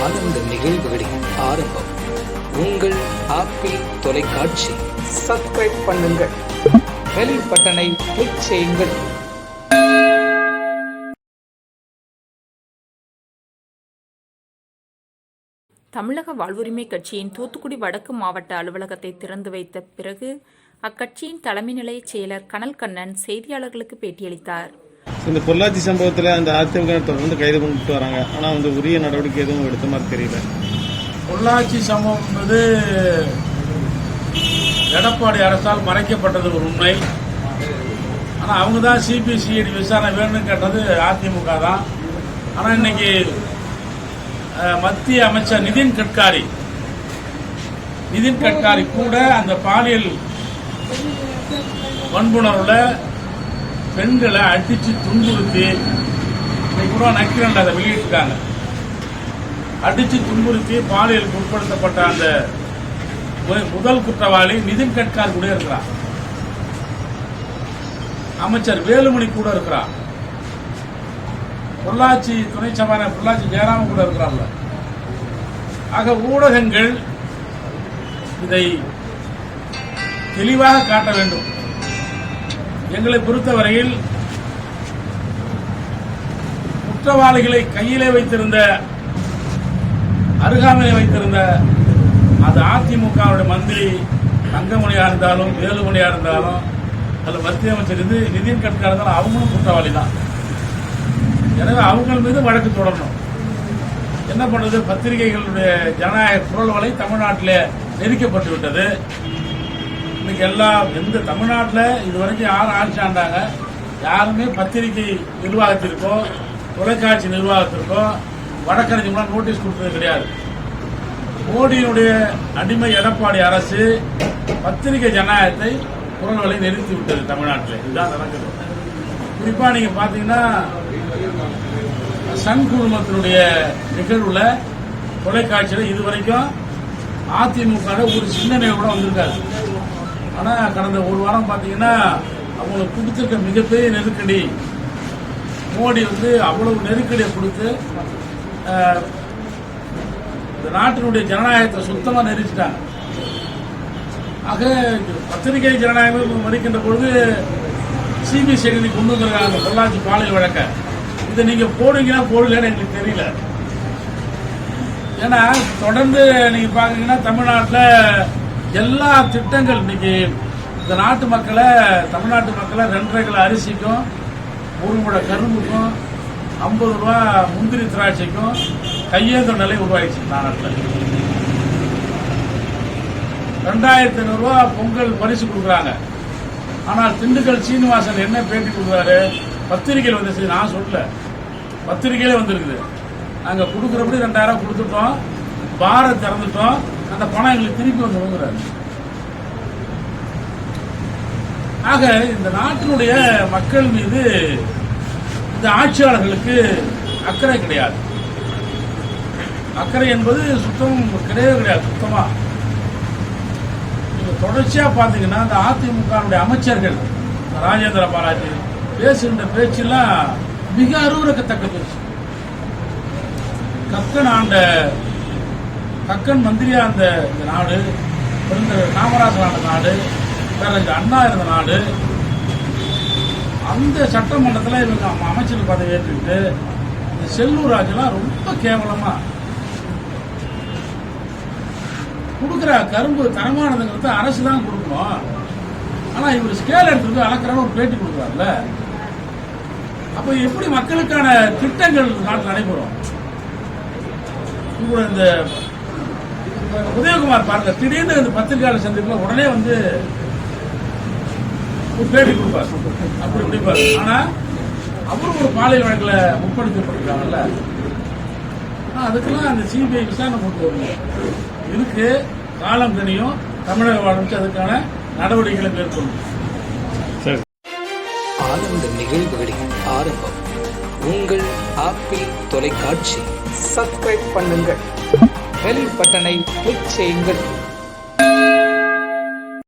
ஆனந்த நிகழ்வுகளின் ஆரம்பம். உங்கள் ஆப்பிள் தொலைக்காட்சி. சப்ஸ்கிரைப் பண்ணுங்கள். பெல் பட்டனை கிளிக் செய்யுங்கள். தமிழக வாழ்வுரிமை கட்சியின் தூத்துக்குடி வடக்கு மாவட்ட அலுவலகத்தை திறந்து வைத்த பிறகு அக்கட்சியின் தலைமை நிலைய செயலர் கனல் கண்ணன் செய்தியாளர்களுக்கு பேட்டியளித்தார். இந்த பொள்ளாச்சி சம்பவத்தில் அந்த அதிமுக தொடர்ந்து கைது பண்ணிட்டு வராங்க. ஆனால் வந்து உரிய நடவடிக்கை எதுவும் எடுத்த மாதிரி தெரியல. பொள்ளாச்சி சம்பவம் என்பது எடப்பாடி அரசால் மறைக்கப்பட்டது ஒரு உண்மை. ஆனால் அவங்க தான் சிபிசிஐடி விசாரணை வேணும்னு கேட்டது அதிமுக தான். ஆனால் இன்னைக்கு மத்திய அமைச்சர் நிதின் கட்காரி நிதின் கட்காரி கூட அந்த பாலியல் வன்புணர்வுல பெண்களை அடிச்சு துன்புறுத்தி இன்னைக்கு கூட அதை வெளியிட்டிருக்காங்க. அடிச்சு துன்புறுத்தி பாலியலுக்கு உட்படுத்தப்பட்ட அந்த முதல் குற்றவாளி நிதின் கட்கார் கூட இருக்கிறார் அமைச்சர் வேலுமணி கூட இருக்கிறார் பொள்ளாச்சி துணை சபாநாயகர் பொள்ளாச்சி ஜெயராம கூட இருக்கிறார்ல ஆக ஊடகங்கள் இதை தெளிவாக காட்ட வேண்டும். எங்களை பொறுத்தவரையில் குற்றவாளிகளை கையிலே வைத்திருந்த அருகாமையிலே வைத்திருந்த அது அதிமுகவுடைய மந்திரி தங்கமணியா இருந்தாலும் வேலுமணியா இருந்தாலும் அதில் மத்திய அமைச்சர் இது நிதின் கட்கா இருந்தாலும் அவங்களும் குற்றவாளி தான் எனவே அவங்கள் மீது வழக்கு தொடரணும். என்ன பண்ணுறது பத்திரிகைகளுடைய ஜனநாயக குரல்களை தமிழ்நாட்டில் நெருக்கப்பட்டு விட்டது இன்னைக்கு எல்லா எந்த தமிழ்நாட்டில் இதுவரைக்கும் யாரும் ஆட்சி ஆண்டாங்க யாருமே பத்திரிகை நிர்வாகத்திற்கோ தொலைக்காட்சி நிர்வாகத்திற்கோ வடக்கறிஞர் நோட்டீஸ் கொடுத்தது கிடையாது. மோடியினுடைய அடிமை எடப்பாடி அரசு பத்திரிகை ஜனநாயகத்தை குரல்களை நிறுத்தி விட்டது தமிழ்நாட்டில். இதுதான் நடக்குது. குறிப்பா நீங்க பாத்தீங்கன்னா சன் குழுமத்தினுடைய நிகழ்வுல தொலைக்காட்சியில் இதுவரைக்கும் அதிமுக ஒரு சிந்தனை கூட வந்திருக்காரு ஆனா கடந்த ஒரு வாரம் பாத்தீங்கன்னா அவங்களுக்கு கொடுத்துருக்க மிகப்பெரிய நெருக்கடி. மோடி வந்து அவ்வளவு நெருக்கடியை கொடுத்து அஹ், இந்த நாட்டினுடைய ஜனநாயகத்தை சுத்தமா நெரிச்சிட்டாங்க. ஆக பத்திரிகை ஜனநாயகம் மதிக்கின்ற பொழுது சிபிசிஐடி கொண்டு வந்திருக்காங்க பொள்ளாச்சி பாலியல் வழக்க. இதை நீங்க போடுவீங்கன்னா போடலன்னு எங்களுக்கு தெரியல. ஏன்னா தொடர்ந்து நீங்க பாக்கீங்கன்னா தமிழ்நாட்டில் எல்லா திட்டங்கள் இன்னைக்கு இந்த நாட்டு மக்களை தமிழ்நாட்டு மக்களை ரெண்டரை கிலோ அரிசிக்கும் ஒரு முழ கரும்புக்கும் ஐம்பது ரூபா முந்திரி திராட்சைக்கும் கையேந்த நிலை உருவாயிடுச்சு நாட்டில். ரெண்டாயிரத்தி ஐநூறுரூவா பொங்கல் பரிசு கொடுக்குறாங்க. ஆனால் திண்டுக்கல் சீனிவாசன் என்ன பேட்டி கொடுக்குறாரு? பத்திரிகையில் வந்துச்சு நான் சொல்லல. பத்திரிகையிலே வந்திருக்குது. நாங்கள் கொடுக்குறபடி ரெண்டாயிரம் கொடுத்துட்டோம். பாரை திறந்துட்டோம். அந்த பணம் எங்களுக்கு திருப்பி வந்து வாங்குறாரு. ஆக இந்த நாட்டினுடைய மக்கள் மீது இந்த ஆட்சியாளர்களுக்கு அக்கறை கிடையாது. அக்கறை என்பது சுத்தம் கிடையவே கிடையாது சுத்தமா. நீங்க தொடர்ச்சியா பாத்தீங்கன்னா இந்த அதிமுக அமைச்சர்கள் ராஜேந்திர பாலாஜி பேசுகின்ற பேச்செல்லாம் மிக அருவறுக்கத்தக்க பேச்சு கக்கன் ஆண்ட கக்கன் மந்திரியா அந்த இந்த நாடு பெருந்தர் காமராஜர் ஆண்ட நாடு பேரறிஞர் அண்ணா இருந்த நாடு அந்த சட்டமன்றத்தில் இவங்க அமைச்சர் பதவி ஏற்றுக்கிட்டு இந்த செல்லூர் ராஜெல்லாம் ரொம்ப கேவலமா கொடுக்குற கரும்பு தரமானதுங்கிறது அரசு தான் கொடுக்கணும். ஆனால் இவர் ஸ்கேல் எடுத்துட்டு அளக்குறன்னு ஒரு பேட்டி கொடுக்குறாருல்ல. அப்போ எப்படி மக்களுக்கான திட்டங்கள் நாட்டில் நடைபெறும்? இவரோட இந்த உதயகுமார் பாருங்க திடீர்னு இந்த பத்திரிகையாளர் சந்திப்புல உடனே வந்து ஒரு பேட்டி கொடுப்பார். அப்படி பிடிப்பார் ஆனா அவரும் ஒரு பாலியல் வழக்குல முற்படுத்தப்பட்டிருக்காங்கல்ல அதுக்கெல்லாம் அந்த சிபிஐ விசாரணை கொண்டு வரணும். இருக்கு காலம் கனியும் தமிழக ஆரம்பிச்சு அதுக்கான நடவடிக்கைகளை மேற்கொள்ளும் சரி. ஆனந்த நிகழ்வுகளின் ஆரம்பம். உங்கள் ஆப்பிள் தொலைக்காட்சி. சப்ஸ்கிரைப் பண்ணுங்கள். பெல் பட்டனை கிளிக் செய்யுங்கள்.